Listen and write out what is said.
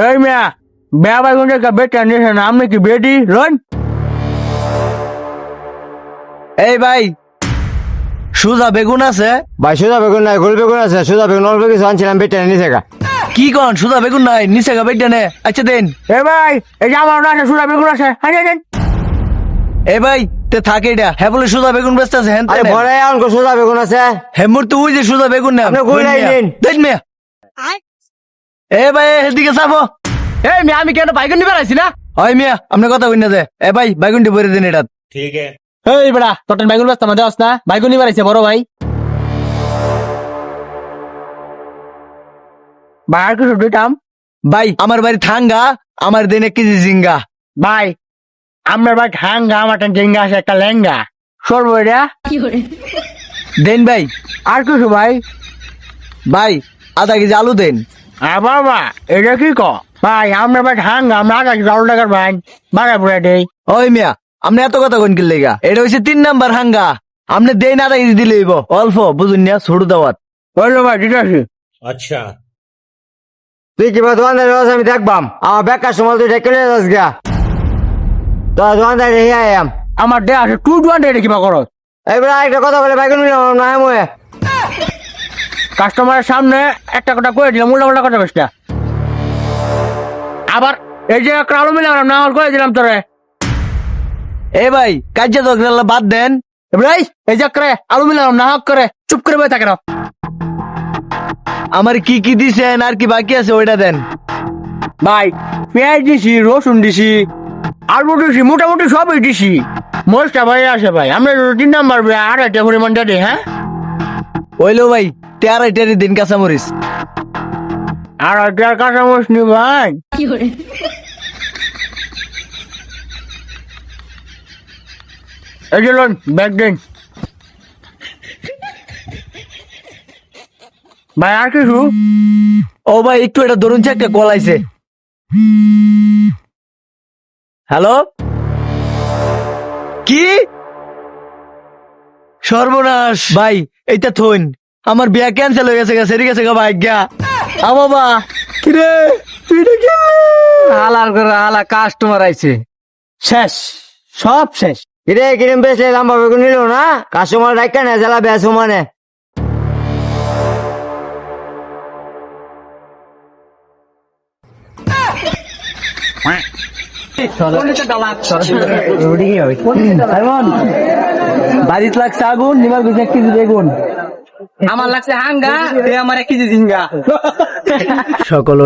এই মিয়া বেয়া বাইগুন রেখা বেটা নিয়েছে না আপনি কি বেটি রন। এই ভাই সুজা বেগুন আছে? ভাই সোজা বেগুন নাই গোল বেগুন আছে সোজা বেগুন অল্প কিছু আনছিলাম বেটে নিচে গা। কি কন সুজা বেগুন নাই নিচে গা বেটা নে আচ্ছা দেন। এ ভাই এই যে আমার আছে সুরা বেগুন আছে হ্যাঁ হ্যাঁ এই ভাই তে থাকে এটা। হ্যাঁ বলে সুজা বেগুন ব্যস্ত আছে হ্যাঁ আরে ভরে আনকো সোজা বেগুন আছে। হ্যাঁ তো ওই যে সুজা বেগুন না আপনি ঘুরাই নিন। দেন মিয়া। এ ভাই এদিকে চাবো এই মিয়া আমি কেন বাইগুন নিবে আইছি না? হয় মিয়া আপনি কথা কই না যে। এ ভাই বেগুনটি ভরে দিন এটা এই বেড়া তোর বাইগুন ব্যস্ত আমাদের না। বাইগুন নিবে আইছে বড় ভাই। আর কিছু দিতাম ভাই আমার বাড়ি থাঙ্গা আমার দেন এক কেজি জিঙ্গা। ভাই আমার ভাই হাঙ্গা আমার জেঙ্গা আছে একটা লেঙ্গা। সরবো এটা। দেন ভাই। আর কিছু ভাই? ভাই আধা কেজি আলু দেন। আর বাবা এটা কি ক? ভাই আমরা ভাই হাঙ্গা আমরা আগে জল টাকার ভাই বাগায় পড়ে দেই। ওই মিয়া আপনি এত কথা কোন কিনলে গা এটা হচ্ছে তিন নাম্বার হাঙ্গা। আপনি দেন আধা কেজি দিলে। অল্প বুঝুন না ছোট দাওয়াত। বলল ভাই ঠিক আছে। তুই কিবা দোকানদার আছে আমি দেখবাম? আমার বেকার সময় তুই ডেকে নিয়ে যাস গা তো দোকানদার রেহে আয়াম আমার দে আছে টু এটা কিবা করো? এবার একটা কথা বলে বেগুন নিলাম না ময়ে। কাস্টমারের সামনে একটা কথা করে দিলাম, উল্টা উল্টা কথা বেশ আবার এই যে একটা আলু মিলাম না করে দিলাম তোরে। এ ভাই, কাজে তো বাদ দেন। ভাই, এই যে করে আলু মিলাম না হক করে চুপ করে বসে থাকে আমার কি কি দিছেন আর কি বাকি আছে, ওইটা দেন। ভাই, পেঁয়াজ দিছি, রসুন দিছি, আলু দিছি, মোটামুটি সবই দিছি। মরিচটা ভাই আছে ভাই, আমরা তিন নাম্বার আড়াইটা পরিমাণ দিই হ্যাঁ? ওইলো ভাই তেয়ার টেরি দিন কাঁচামরিচ। আড়াইটার কাঁচামরিচ নি ভাই। এই যে লোন ব্যাগ দিন। ভাই আর কিছু? ও ভাই একটু এটা ধরুন একটা কল আইছে। হ্যালো? কি? সর্বনাশ। ভাই এইটা থইন। আমার বিয়া ক্যান্সেল হয়ে গেছে গা সেরে গেছে গা ভাই গা আ বাবা। কিরে তুই কি হালার করে হালা কাস্টমার আইছে। শেষ সব শেষ। কিরে কিরম বেচলে লম্বা বেগুন নিল না? কাস্টমার ডাক্কা না জ্বালা বেসো মানে। বাড়িতে লাগছে আগুন নিমার গুছে এক কেজি বেগুন। আমার লাগছে হাঙ্গা আমার এক কেজি ঝিঙ্গা। সকল